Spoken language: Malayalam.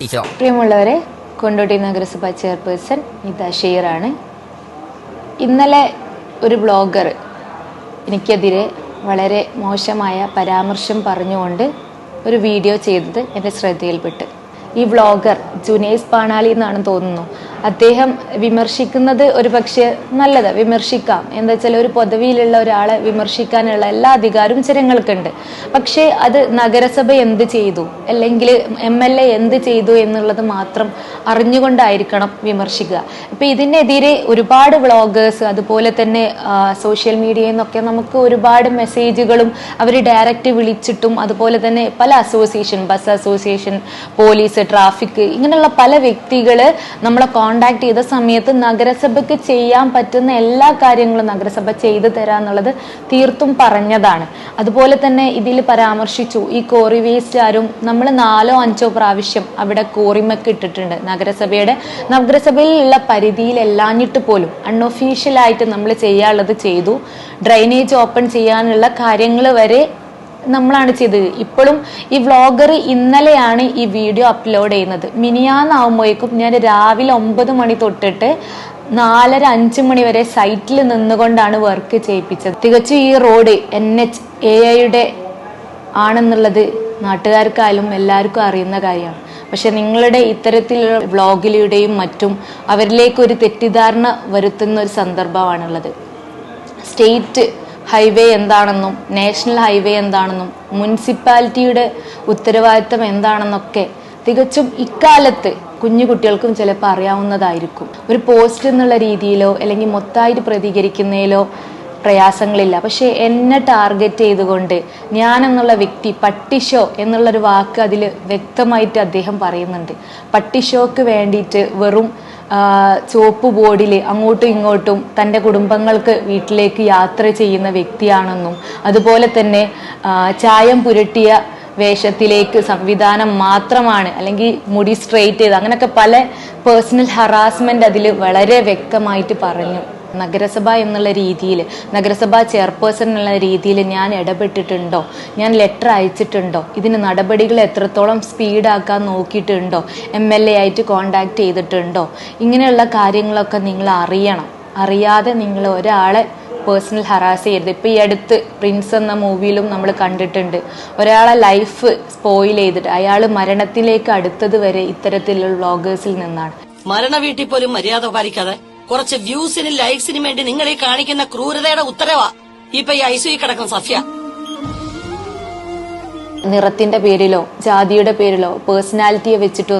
പ്രിയമുള്ളവരെ കൊണ്ടോട്ടി നഗരസഭാ ചെയർപേഴ്സൺ നിത ഷെയറാണ്. ഇന്നലെ ഒരു ബ്ലോഗർ എനിക്കെതിരെ വളരെ മോശമായ പരാമർശം പറഞ്ഞുകൊണ്ട് ഒരു വീഡിയോ ചെയ്തത് എന്റെ ശ്രദ്ധയിൽപ്പെട്ട്. ഈ വ്ളോഗർ ജുനേസ് പാണാലി എന്നാണ് തോന്നുന്നു. അദ്ദേഹം വിമർശിക്കുന്നത് ഒരു പക്ഷേ നല്ലത് വിമർശിക്കാം. എന്താ വെച്ചാൽ ഒരു പദവിയിലുള്ള ഒരാളെ വിമർശിക്കാനുള്ള എല്ലാ അധികാരവും ജനങ്ങൾക്കുണ്ട്. പക്ഷേ അത് നഗരസഭ എന്ത് ചെയ്തു? അല്ലെങ്കിൽ എം എൽ എ എന്ത് ചെയ്തു എന്നുള്ളത് മാത്രം അറിഞ്ഞുകൊണ്ടായിരിക്കണം വിമർശിക്കുക. ഇപ്പൊ ഇതിനെതിരെ ഒരുപാട് വ്ളോഗേഴ്സ് അതുപോലെ തന്നെ സോഷ്യൽ മീഡിയയിൽ നിന്നൊക്കെ നമുക്ക് ഒരുപാട് മെസ്സേജുകളും അവർ ഡയറക്റ്റ് വിളിച്ചിട്ടും അതുപോലെ തന്നെ പല association bus association police traffic ഇങ്ങനെയുള്ള പല വ്യക്തികൾ നമ്മളെ കോണ്ടാക്ട് ചെയ്ത സമയത്ത് നഗരസഭയ്ക്ക് ചെയ്യാൻ പറ്റുന്ന എല്ലാ കാര്യങ്ങളും നഗരസഭ ചെയ്തു തരാന്നുള്ളത് തീർത്തും പറഞ്ഞതാണ്. അതുപോലെ തന്നെ ഇതിൽ പരാമർശിച്ചു ഈ കോറി വേസ്റ്റ് ആരും നമ്മൾ നാലോ അഞ്ചോ പ്രാവശ്യം അവിടെ കോറിമക്ക് ഇട്ടിട്ടുണ്ട്. നഗരസഭയുടെ നഗരസഭയിലുള്ള പരിധിയിൽ എല്ലാഞ്ഞിട്ട് പോലും അൺഒഫീഷ്യലായിട്ട് നമ്മൾ ചെയ്യാനുള്ളത് ചെയ്തു. ഡ്രൈനേജ് ഓപ്പൺ ചെയ്യാനുള്ള കാര്യങ്ങൾ വരെ നമ്മളാണ് ചെയ്തത്. ഇപ്പോഴും ഈ വ്ളോഗർ ഇന്നലെയാണ് ഈ വീഡിയോ അപ്ലോഡ് ചെയ്യുന്നത്. മിനിയാന്നാവുമ്പോഴേക്കും ഞാൻ രാവിലെ ഒമ്പത് മണി തൊട്ടിട്ട് നാലര അഞ്ച് മണി വരെ സൈറ്റിൽ നിന്നുകൊണ്ടാണ് വർക്ക് ചെയ്യിപ്പിച്ചത്. തികച്ചും ഈ റോഡ് എൻ എച്ച് എ ഐയുടെ ആണെന്നുള്ളത് നാട്ടുകാർക്കായാലും എല്ലാവർക്കും അറിയുന്ന കാര്യമാണ്. പക്ഷെ നിങ്ങളുടെ ഇത്തരത്തിലുള്ള വ്ളോഗിലൂടെയും മറ്റും അവരിലേക്ക് ഒരു തെറ്റിദ്ധാരണ വരുത്തുന്ന ഒരു സന്ദർഭമാണുള്ളത്. സ്റ്റേറ്റ് ഹൈവേ എന്താണെന്നും നാഷണൽ ഹൈവേ എന്താണെന്നും മുനിസിപ്പാലിറ്റിയുടെ ഉത്തരവാദിത്തം എന്താണെന്നൊക്കെ തികച്ചും ഇക്കാലത്ത് കുഞ്ഞു കുട്ടികൾക്കും ചിലപ്പോൾ അറിയാവുന്നതായിരിക്കും. ഒരു പോസ്റ്റ് എന്നുള്ള രീതിയിലോ അല്ലെങ്കിൽ മൊത്തമായിട്ട് പ്രതികരിക്കുന്നതിലോ പ്രയാസങ്ങളില്ല. പക്ഷേ എന്നെ ടാർഗറ്റ് ചെയ്തുകൊണ്ട് ഞാൻ എന്നുള്ള വ്യക്തി പട്ടിഷോ എന്നുള്ളൊരു വാക്ക് അതിൽ വ്യക്തമായിട്ട് അദ്ദേഹം പറയുന്നുണ്ട്. പട്ടിഷോക്ക് വേണ്ടിയിട്ട് വെറും ചുവപ്പ് ബോർഡിൽ അങ്ങോട്ടും ഇങ്ങോട്ടും തന്റെ കുടുംബങ്ങൾക്ക് വീട്ടിലേക്ക് യാത്ര ചെയ്യുന്ന വ്യക്തിയാണെന്നും അതുപോലെ തന്നെ ചായം പുരട്ടിയ വേഷത്തിലേക്ക് സംവിധാനം മാത്രമാണ് അല്ലെങ്കിൽ മുടി സ്ട്രെയിറ്റ് ചെയ്ത് അങ്ങനെയൊക്കെ പല പേഴ്സണൽ ഹറാസ്മെന്റ് അതിൽ വളരെ വ്യക്തമായിട്ട് പറഞ്ഞു. നഗരസഭ എന്നുള്ള രീതിയിൽ നഗരസഭ ചെയർപേഴ്സൺ എന്നുള്ള രീതിയിൽ ഞാൻ ഇടപെട്ടിട്ടുണ്ടോ? ഞാൻ ലെറ്റർ അയച്ചിട്ടുണ്ടോ? ഇതിന് നടപടികൾ എത്രത്തോളം സ്പീഡാക്കാൻ നോക്കിയിട്ടുണ്ടോ? എം എൽ എ ആയിട്ട് കോണ്ടാക്ട് ചെയ്തിട്ടുണ്ടോ? ഇങ്ങനെയുള്ള കാര്യങ്ങളൊക്കെ നിങ്ങൾ അറിയണം. അറിയാതെ നിങ്ങൾ ഒരാളെ പേഴ്സണൽ ഹറാസ് ചെയ്യരുത്. ഇപ്പോൾ ഈ അടുത്ത് പ്രിൻസ് എന്ന മൂവിയിലും നമ്മൾ കണ്ടിട്ടുണ്ട്. ഒരാളെ ലൈഫ് സ്പോയിൽ ചെയ്തിട്ട് അയാൾ മരണത്തിലേക്ക് അടുത്തത് വരെ ഇത്തരത്തിലുള്ള വ്ളോഗേഴ്സിൽ നിന്നാണ്. മരണ വീട്ടിൽ പോലും മര്യാദ പാലിക്കാതെ കുറച്ച് വ്യൂസിനും ലൈക്സിനും വേണ്ടി നിങ്ങൾ ഈ കാണിക്കുന്ന ക്രൂരതയുടെ ഉത്തരവാ. ഇപ്പൊ ഈ ഐസു കിടക്കും സഫ്യ. നിറത്തിന്റെ പേരിലോ ജാതിയുടെ പേരിലോ പേഴ്സണാലിറ്റിയെ വെച്ചിട്ടോ